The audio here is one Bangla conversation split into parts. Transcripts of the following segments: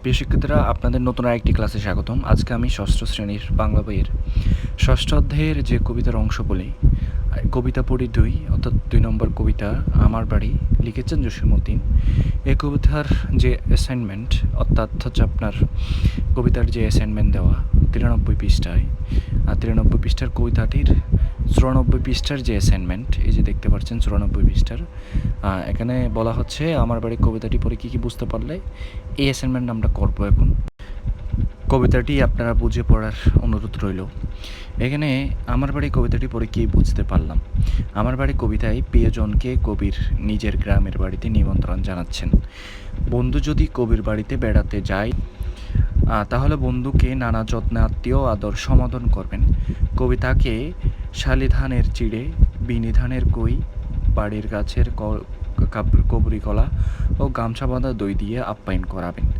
প্রিয় শিক্ষার্থীরা, আপনাদের নতুন আরেকটি ক্লাসে স্বাগতম। আজকে আমি ষষ্ঠ শ্রেণির বাংলা বইয়ের ষষ্ঠ অধ্যায়ের যে কবিতার অংশ বলি কবিতা পড়ি দুই, অর্থাৎ দুই নম্বর কবিতা আমার বাড়ি, লিখেছেন জসিমুদ্দিন এই কবিতার যে অ্যাসাইনমেন্ট অর্থাৎ হচ্ছে আপনার কবিতার যে অ্যাসাইনমেন্ট দেওয়া, তিরানব্বই পৃষ্ঠায় আর তিরানব্বই পৃষ্ঠার কবিতাটির চুরানব্বই পৃষ্ঠার যে অ্যাসাইনমেন্ট এই যে দেখতে পাচ্ছেন চুরানব্বই পৃষ্ঠার এখানে বলা হচ্ছে আমার বাড়ি কবিতাটি পড়ে কী কী বুঝতে পারলে এই অ্যাসাইনমেন্ট আমরা করব এখন। কবিতাটি আপনারা বুঝে পড়ার অনুরোধ রইল। এখানে আমার বাড়ি কবিতাটি পড়ে কী বুঝতে পারলাম? আমার বাড়ি কবিতায় প্রিয়জনকে কবির নিজের গ্রামের বাড়িতে নিমন্ত্রণ জানাচ্ছেন। বন্ধু যদি কবির বাড়িতে বেড়াতে যায় তাহলে বন্ধুকে নানা যত্নে আত্মীয় আদর সমাধান করবেন। কবিতাকে শালিধানের চিড়ে বিনি ধানের কই, বাড়ির গাছের কাব- কবরি কলা ও গামছা বাঁধা দই দিয়ে আপ্যায়ন করাবেন।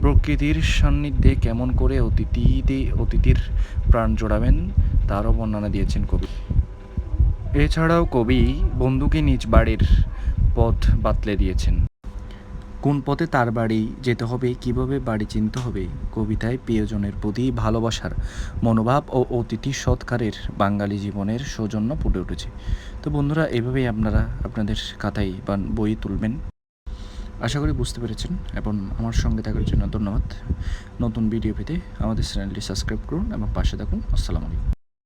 প্রকৃতির সান্নিধ্যে কেমন করে অতিথিতে অতিথির প্রাণ জোড়াবেন, তারও বর্ণনা দিয়েছেন কবি। এছাড়াও কবি বন্ধুকে নিজ বাড়ির পথ বাতলে দিয়েছেন। কোন পথে তার বাড়ি যেতে হবে, কীভাবে বাড়ি চিনতে হবে, কবিতায় প্রিয়জনের প্রতি ভালোবাসার মনোভাব ও অতিথি সৎকারের বাঙালি জীবনের সৌজন্য ফুটে উঠেছে। তো বন্ধুরা, এভাবেই আপনারা আপনাদের খাতায় বা বই তুলবেন। আশা করি বুঝতে পেরেছেন এবং আমার সঙ্গে থাকার জন্য ধন্যবাদ। নতুন ভিডিও পেতে আমাদের চ্যানেলটি সাবস্ক্রাইব করুন এবং পাশে থাকুন। আসসালামু আলাইকুম।